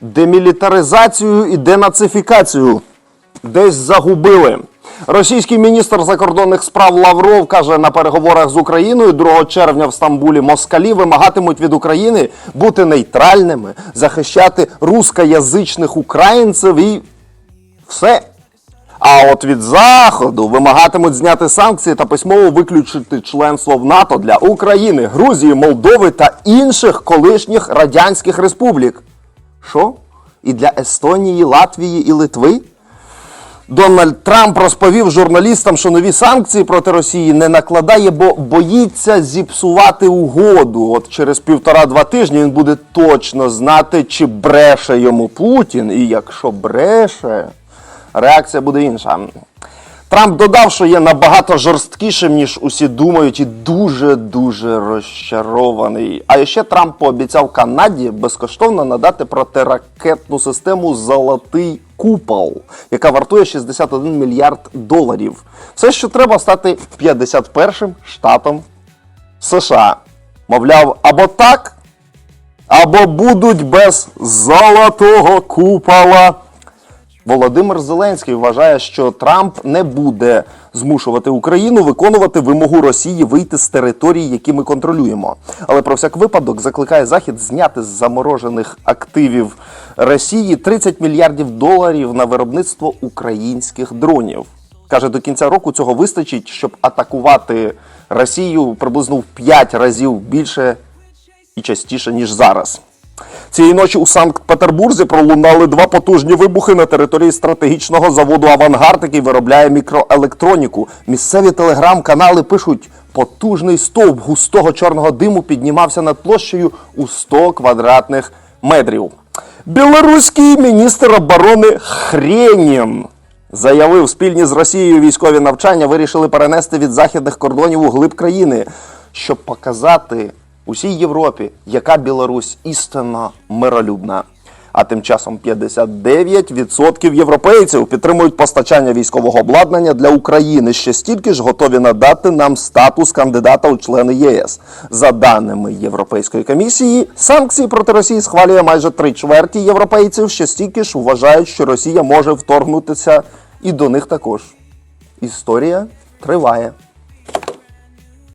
демілітаризацію і денацифікацію десь загубили. Російський міністр закордонних справ Лавров каже на переговорах з Україною 2 червня в Стамбулі москалі вимагатимуть від України бути нейтральними, захищати рускоязичних українців і все. А от від Заходу вимагатимуть зняти санкції та письмово виключити членство в НАТО для України, Грузії, Молдови та інших колишніх радянських республік. Що? І для Естонії, Латвії і Литви? Дональд Трамп розповів журналістам, що нові санкції проти Росії не накладає, бо боїться зіпсувати угоду. От через півтора-два тижні він буде точно знати, чи бреше йому Путін. І якщо бреше, реакція буде інша. Трамп додав, що є набагато жорсткішим, ніж усі думають, і дуже-дуже розчарований. А ще Трамп пообіцяв Канаді безкоштовно надати протиракетну систему Золотий купол, яка вартує 61 мільярд доларів. Все, що треба стати 51-м штатом США. Мовляв, або так, або будуть без золотого купола. Володимир Зеленський вважає, що Трамп не буде змушувати Україну виконувати вимогу Росії вийти з територій, які ми контролюємо. Але про всяк випадок закликає Захід зняти з заморожених активів Росії 30 мільярдів доларів на виробництво українських дронів. Каже, до кінця року цього вистачить, щоб атакувати Росію приблизно в 5 разів більше і частіше, ніж зараз. Цієї ночі у Санкт-Петербурзі пролунали два потужні вибухи на території стратегічного заводу Авангард, який виробляє мікроелектроніку. Місцеві телеграм-канали пишуть, потужний стовп густого чорного диму піднімався над площею у 100 квадратних метрів. Білоруський міністр оборони Хренін заявив, спільні з Росією військові навчання вирішили перенести від західних кордонів у глиб країни, щоб показати усій Європі, яка Білорусь істинно миролюбна. А тим часом 59% європейців підтримують постачання військового обладнання для України. Ще стільки ж готові надати нам статус кандидата у члени ЄС. За даними Європейської комісії, санкції проти Росії схвалює майже три чверті європейців. Ще стільки ж вважають, що Росія може вторгнутися і до них також. Історія триває.